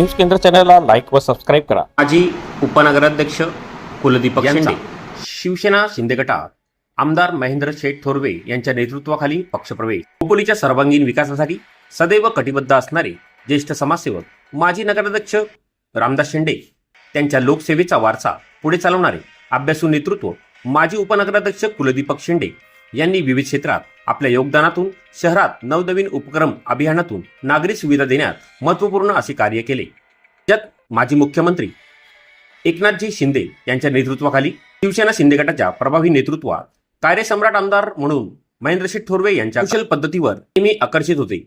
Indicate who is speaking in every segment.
Speaker 1: News केंद्र चॅनलला like व सबस्क्राईब करा.
Speaker 2: माजी उपनगराध्यक्ष कुलदीपक शिंदे शिवसेना शिंदे गटात आमदार महेंद्र शेठ थोरवे यांच्या नेतृत्वाखाली पक्षप्रवेश. खोपोलीच्या सर्वांगीण विकासासाठी सदैव कटिबद्ध असणारे ज्येष्ठ समाजसेवक माजी नगराध्यक्ष रामदास शिंदे त्यांच्या लोकसेवेचा वारसा पुढे चालवणारे अभ्यासू नेतृत्व माजी उपनगराध्यक्ष कुलदीपक शिंदे यांनी विविध क्षेत्रात आपल्या योगदानातून शहरात नवनवीन उपक्रम अभियानातून नागरी सुविधा देण्यात महत्त्वपूर्ण असे कार्य केले. ज्यात माजी मुख्यमंत्री एकनाथजी शिंदे यांच्या नेतृत्वाखाली शिवसेना शिंदे गटाच्या प्रभावी नेतृत्वात कार्यसम्राट आमदार म्हणून महेंद्रशेठ थोरवे यांच्या कुशल पद्धतीवर नेहमी आकर्षित होते.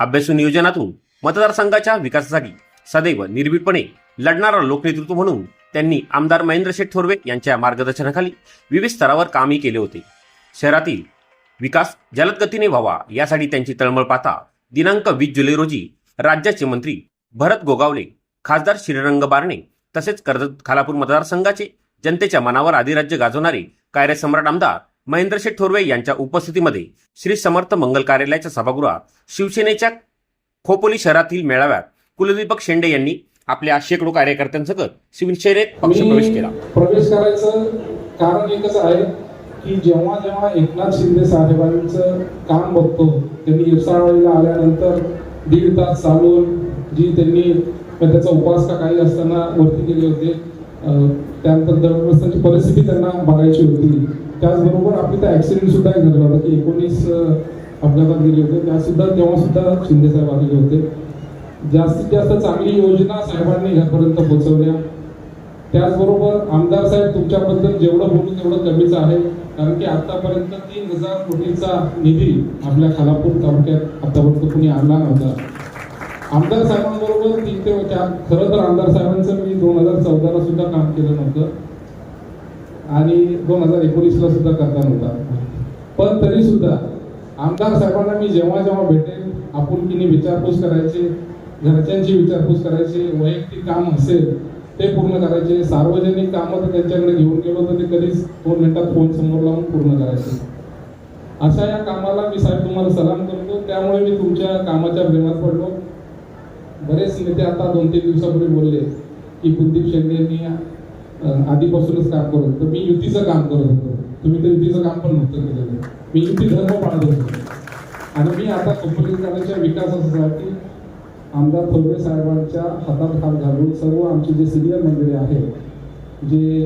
Speaker 2: अभ्यासू नियोजनातून मतदारसंघाच्या विकासासाठी सदैव निर्भीडपणे लढणारा लोकनेतृत्व म्हणून त्यांनी आमदार महेंद्रशेठ थोरवे यांच्या मार्गदर्शनाखाली विविध स्तरावर कामही केले होते. शहरातील विकास जलद गतीने व्हावा यासाठी त्यांची तळमळ पाहता दिनांक वीस जुलै रोजी राज्याचे मंत्री भरत गोगावले खासदार श्रीरंग बारणे तसेच कर्जत खालापूर मतदारसंघाचे जनतेच्या मनावर आदिराज्य गाजवणारे कार्यसम्राट आमदार महेंद्रशेठ थोरवे यांच्या उपस्थितीमध्ये श्री समर्थ मंगल कार्यालयाच्या सभागृहात शिवसेनेच्या खोपोली शहरातील मेळाव्यात कुलदीपक शेंडे यांनी आपल्या शेकडो कार्यकर्त्यांसकट शिवसेनेत पक्षप्रवेश केला.
Speaker 3: प्रवेश करायचं कारण एकच आहे की जेव्हा जेव्हा एकनाथ शिंदे साहेबांचं काम बघतो त्यांनी इरसाळवाडीला आल्यानंतर दीड तास चालून जी त्यांनी त्याचा उपवास का काही असताना वरती केले होते. त्यानंतर दरवर्षाची परिस्थिती त्यांना बघायची होती. त्याचबरोबर आपली त्या ऍक्सिडेंट सुद्धा एक होता की एकोणीस अपघातात गेले होते. त्यासुद्धा तेव्हासुद्धा तेव्हा सुद्धा शिंदे साहेब आलेले होते. जास्तीत जास्त चांगली योजना साहेबांनी घरपर्यंत पोहोचवल्या. त्याचबरोबर आमदार साहेब तुमच्याबद्दल जेवढं बोलू तेवढं कमीच आहे. कारण की आतापर्यंत तीन हजार कोटीचा निधी आपल्या खालापूर तालुक्यात आतापर्यंत कुणी आणला नव्हता. आमदार साहेबांबरोबर तीन ते खरं तर आमदार साहेबांचं मी दोन हजार चौदाला सुद्धा काम केलं नव्हतं. आणि दोन हजार एकोणीसला सुद्धा करता नव्हता. पण तरी सुद्धा आमदार साहेबांना मी जेव्हा जेव्हा भेटेल आपुलकीने विचारपूस करायचे घरच्यांची विचारपूस करायची वैयक्तिक काम असेल ते पूर्ण करायचे. सार्वजनिक कामं तर त्यांच्याकडे घेऊन गेलो तर ते कधीच दोन मिनटात फोन समोर लावून पूर्ण करायचे. अशा या कामाला मी साहेब तुम्हाला सलाम करतो. त्यामुळे मी तुमच्या कामाच्या प्रेमात पडलो. बरेच नेते आता दोन तीन दिवसापूर्वी बोलले की कुलदीप शेंडे यांनी आधीपासूनच काम करत होतो. मी युतीचं काम करत होतो. तुम्ही तर युतीचं काम पण नव्हतं केलेलं. मी युती धर्म पाळत होतो. आणि मी आता कंपनीच्या विकासासाठी आमदार थोरवे साहेबांच्या हातात हात घालून सर्व आमचे जे सिनियर मंडळी आहेत जे